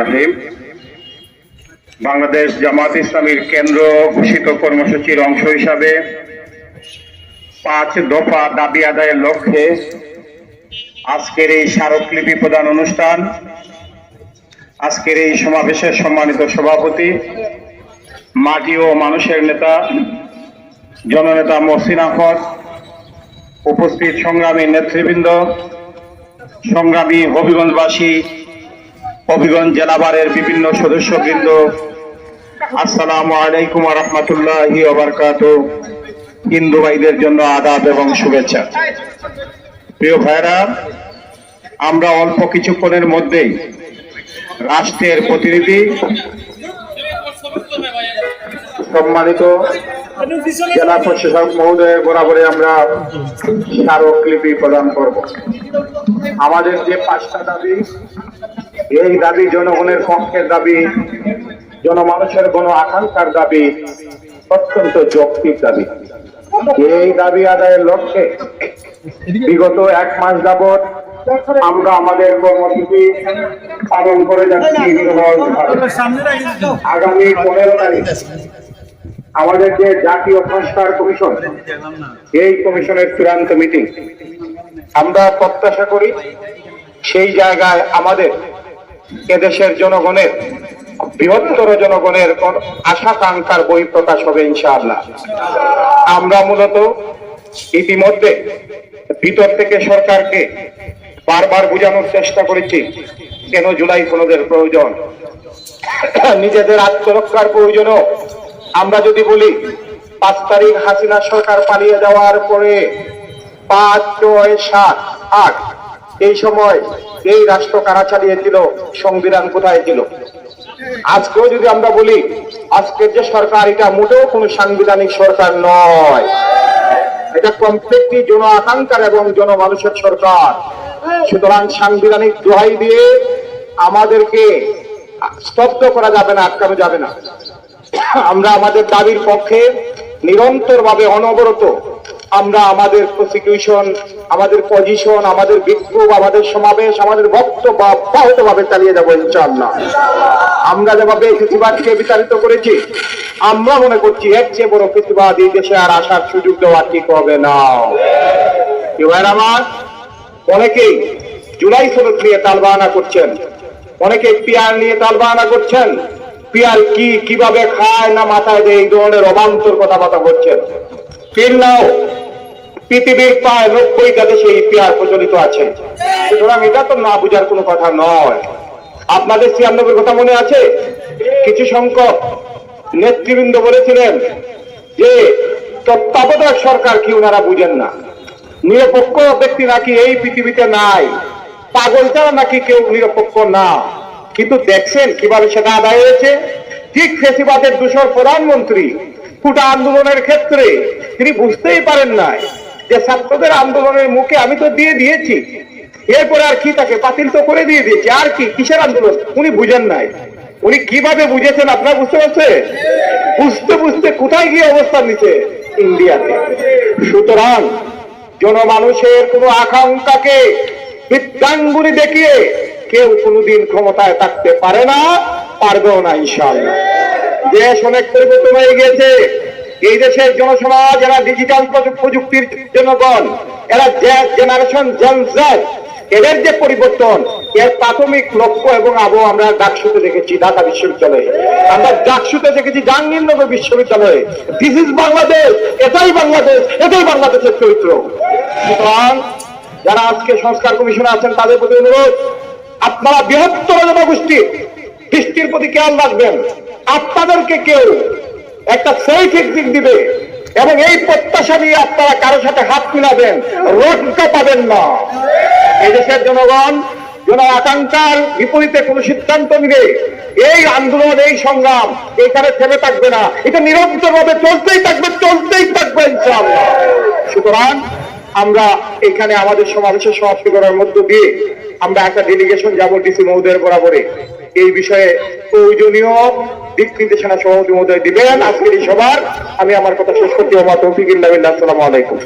রাহিম। বাংলাদেশ জামাত ইসলামীর কেন্দ্র ঘোষিত কর্মসূচির অংশ হিসাবে পাঁচ দফা দাবি আদায়ের লক্ষ্যে আজকের এই স্মারকলিপি প্রদান অনুষ্ঠান, আজকের এই সমাবেশের সম্মানিত সভাপতি, মাটি ও মানুষের নেতা, জননেতা মহসিন আহমদ, উপস্থিত সংগ্রামী নেতৃবৃন্দ, সংগ্রামী হবিগঞ্জবাসী হবিগঞ্জ জেলাবারের বিভিন্ন সদস্য সদস্যবৃন্দ, আসসালামু আলাইকুম রহমতুল্লাহ ওবরকাত হিন্দু ভাইদের জন্য আদাব এবং শুভেচ্ছা। প্রিয় ভাইরা আমরা অল্প কিছুক্ষণের মধ্যেই রাষ্ট্রের প্রতিনিধি সম্মানিত জেলা প্রশাসক মহোদয়ের বরাবরে আমরা স্মারকলিপি প্রদান করব। আমাদের যে পাঁচটা দাবি এই দাবি জনগণের পক্ষের দাবি, জনমানুষের গণ আকাঙ্ক্ষার দাবি, অত্যন্ত যৌক্তিক দাবি। এই দাবি আদায়ের লক্ষ্যে বিগত এক মাস যাবৎ আমরা আমাদের কর্মসূচি পালন করে যাচ্ছি আগামী পনেরো তারিখ। আমাদের যে জাতীয় সংস্কার কমিশন, এই কমিশনের চূড়ান্ত মিটিং, আমরা প্রত্যাশা করি সেই জায়গায় আমাদের এদেশের জনগণের, বৃহত্তর জনগণের কোন- আশাকাঙ্ক্ষার বই প্রকাশ হবে ইনশাআল্লাহ। আমরা মূলত ইতিমধ্যে ভিতর থেকে সরকারকে বারবার বোঝানোর চেষ্টা করেছি, কেন জুলাই সনদের প্রয়োজন। নিজেদের আত্মরক্ষার প্রয়োজনও আমরা যদি বলি, পাঁচ তারিখ হাসিনা সরকার পালিয়ে যাওয়ার পরে পাঁচ, ছয়, সাত, আট এই সময় এই রাষ্ট্র কারা চালিয়েছিল? সংবিধান কোথায় ছিল? আজকেও যদি আমরা বলি আজকের যে সরকার, এটা মোটেও কোনো সাংবিধানিক সরকার নয়। এটা কমপ্লিটলি জন আকাঙ্ক্ষার এবং জনমানুষের সরকার। সুতরাং সাংবিধানিক দোহাই দিয়ে আমাদেরকে স্তব্ধ করা যাবে না, আটকানো যাবে না। আমরা আমাদের দাবির পক্ষে নিরন্তর ভাবে অনবরত আমরা আমাদের প্রসিকিউশন আমাদের পজিশন আমাদের বিক্ষোভ, আমাদের সমাবেশ, আমাদের বক্তব্য অব্যাহত ভাবে চালিয়ে যাব ইনশাআল্লাহ। আমরা যেভাবে ফেসিবাদকে বিতাড়িত করেছি, আমরা মনে করছি এর চেয়ে বড় ফেসিবাদ এই দেশে আর আসার সুযোগ দেওয়া ঠিক হবে না। এবার আমার অনেকেই জুলাই সনদ নিয়ে তালবাহানা করছেন। অনেকে পিয়ার নিয়ে তালবাহানা করছেন। পিয়ার কি, কীভাবে খায় না মাথায় দেয় এই ধরনের অবান্তর কথাবার্তা করছেন কিনলেও পৃথিবীর প্রায় নব্বইটা দেশে পেয়ার প্রচলিত আছে। সুতরাং এটা তো না বুঝার কোনো কথা নয়। আপনাদের ছিয়ানব্বই কথা মনে আছে? কিছু সংখ্যক নেতৃবৃন্দ বলেছিলেন যে, তত্ত্বাবধায়ক সরকার কি ওনারা বুঝেন না। নিরপেক্ষ ব্যক্তি নাকি এই পৃথিবীতে নাই। পাগল ছাড়া নাকি কেউ নিরপেক্ষ না। কিন্তু দেখছেন কীভাবে সেটা আদায় হয়েছে? ঠিক ফেসিবাদের দূষর প্রধানমন্ত্রী কুটা আন্দোলনের ক্ষেত্রে তিনি বুঝতেই পারেন নাই যে ছাত্রদের আন্দোলনের মুখে আমি তো দিয়ে দিয়েছি। এরপরে আর কি তাকে বাতিল তো করে দিয়ে দিয়েছি? আর কি? কিসের আন্দোলন? উনি বুঝেন নাই। উনি কীভাবে বুঝেছেন আপনারা বুঝতে পারছেন? বুঝতে বুঝতে কোথায় গিয়ে অবস্থান নিচ্ছে ইন্ডিয়াতে? সুতরাং জনমানুষের কোন আকাঙ্ক্ষাকে বৃত্তাঙ্গুলি দেখিয়ে কেউ কোনোদিন ক্ষমতায় থাকতে পারে না, পারবেও না, ইনশাআল্লাহ। দেশ অনেক পরিবর্তন হয়ে গেছে এই দেশের জনসমাজ, এরা ডিজিটাল প্রযুক্তির জনগণ, এরা জেনারেশন জেনজেড এদের যে পরিবর্তন, এর প্রাথমিক লক্ষ্য এবং আবহ আমরা ডাকসুতে দেখেছি, ঢাকা বিশ্ববিদ্যালয়ে। আমরা ডাকসুতে দেখেছি জাহাঙ্গীরনগর বিশ্ববিদ্যালয়ে। দিস ইজ বাংলাদেশ এটাই বাংলাদেশ এটাই বাংলাদেশের চরিত্র। সুতরাং, যারা আজকে সংস্কার কমিশনে আছেন, তাদের প্রতি অনুরোধ, আপনারা বৃহত্তর জনগোষ্ঠী দৃষ্টির প্রতি খেয়াল রাখবেন। আপনাদেরকে কেউ একটা সেফ এক্সিট দিবে। এবং এই প্রত্যাশা নিয়ে আপনারা কারোর সাথে হাত মিলাবেন রক্ষা পাবেন না। এই দেশের জনগণ জন আকাঙ্ক্ষার বিপরীতে কোন সিদ্ধান্ত নিবে। এই আন্দোলন, এই সংগ্রাম এখানে থেমে থাকবে না। এটা নিরন্তর ভাবে চলতেই থাকবে চলতেই থাকবে সুতরাং আমরা এখানে আমাদের সমাবেশের সমাপ্তি করার মধ্য দিয়ে আমরা একটা ডেলিগেশন যাব ডিসি মহোদয়ের বরাবরে এই বিষয়ে প্রয়োজনীয় দিক নির্দেশনা সভাপতি মহোদয় দিবেন। আজকের এই আমি আমার কথা শেষ করতে আমার তৌফিক ইল্লাহ আসসালামু আলাইকুম।